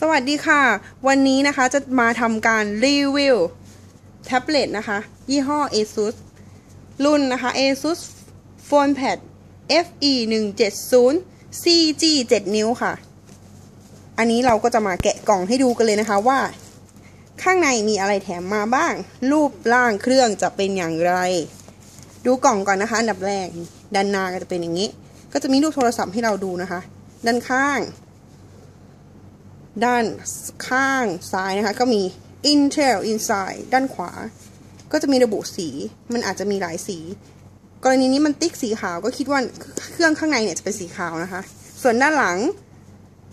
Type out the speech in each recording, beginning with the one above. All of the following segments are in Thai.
สวัสดีค่ะ วันนี้นะคะจะมาทำการรีวิวแท็บเล็ตนะคะ ยี่ห้อ ASUS รุ่นนะคะ ASUS PhonePad FE 1 7 0 CG 7 นิ้วค่ะ อันนี้เราก็จะมาแกะกล่องให้ดูกันเลยนะคะว่า ข้างในมีอะไรแถมมาบ้าง รูปร่างเครื่องจะเป็นอย่างไร ดูกล่องก่อนนะคะ อันดับแรกด้านหน้าก็จะเป็นอย่างนี้ ก็จะมีรูปโทรศัพท์ให้เราดูนะคะ ด้านข้าง ด้านข้างซ้ายนะคะ ก็มี Intel Inside ด้านขวา ก็จะมีระบุสี มันอาจจะมีหลายสี กรณีนี้มันติ๊กสีขาวก็คิดว่าเครื่องข้างในเนี่ยจะเป็นสีขาวนะคะ ส่วนด้านหลัง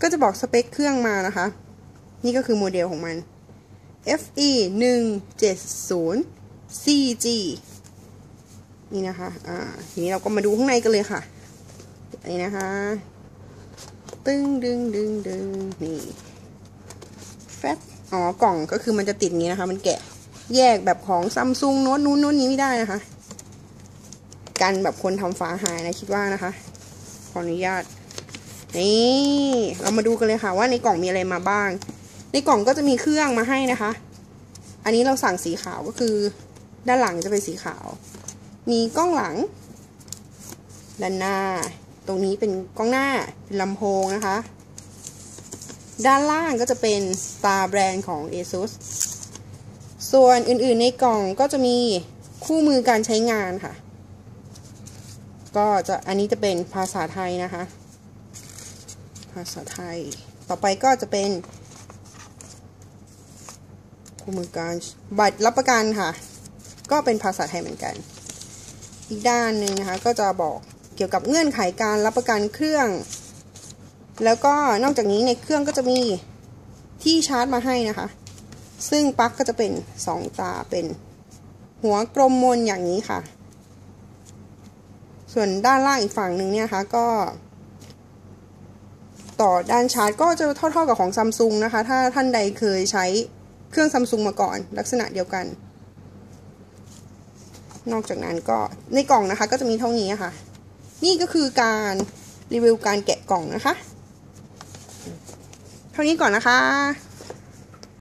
ก็จะบอกสเปคเครื่องมานะคะ นี่ก็คือโมเดลของมัน FE 1 7 0 CG นี่นะคะ อ่า ทีนี้เราก็มาดูข้างในกันเลยค่ะ นี่นะคะ ตึงดึงดึงดึงนี่ แฟตอ๋อกล่องก็คือมันจะติดอย่างนี้นะคะ มันแกะแยกแบบของซัมซุงโน้ตนู้นโน้นนี้ไม่ได้นะคะ กันแบบคนทำฝาหายนะคิดว่านะคะ ขออนุญาต นี่ เรามาดูกันเลยค่ะ ว่าในกล่องมีอะไรมาบ้าง ในกล่องก็จะมีเครื่องมาให้นะคะ อันนี้เราสั่งสีขาวก็คือ ด้านหลังจะเป็นสีขาว มีกล้องหลังด้านหน้า ตรงนี้เป็นกล้องหน้าเป็นลำโพงนะคะ ด้านล่างก็จะเป็นตาแบรนด์ของ ASUS ส่วนอื่นๆในกล่องก็จะมีคู่มือการใช้งานค่ะ ก็จะอันนี้จะเป็นภาษาไทยนะคะ ภาษาไทย ต่อไปก็จะเป็น คู่มือการบัตรรับประกันค่ะ ก็เป็นภาษาไทยเหมือนกัน อีกด้านหนึ่งนะคะ ก็จะบอกเกี่ยวกับเงื่อนไขการรับประกันเครื่อง แล้วก็นอกจากนี้ในเครื่องก็จะมีที่ชาร์จมาให้นะคะ ซึ่งปลั๊กก็จะเป็นสองตาเป็น หัวกลมมนอย่างนี้ค่ะ ส่วนด้านล่างอีกฝั่งหนึ่งเนี่ยคะก็ต่อด้านชาร์จก็จะเท่าๆกับของซัมซุงนะคะ ถ้าท่านใดเคยใช้เครื่องซัมซุงมาก่อน ลักษณะเดียวกัน นอกจากนั้นก็ในกล่องนะคะ ก็จะมีเท่านี้ค่ะ นี่ก็คือการรีวิวการแกะกล่องนะคะ เท่านี้ก่อนนะคะ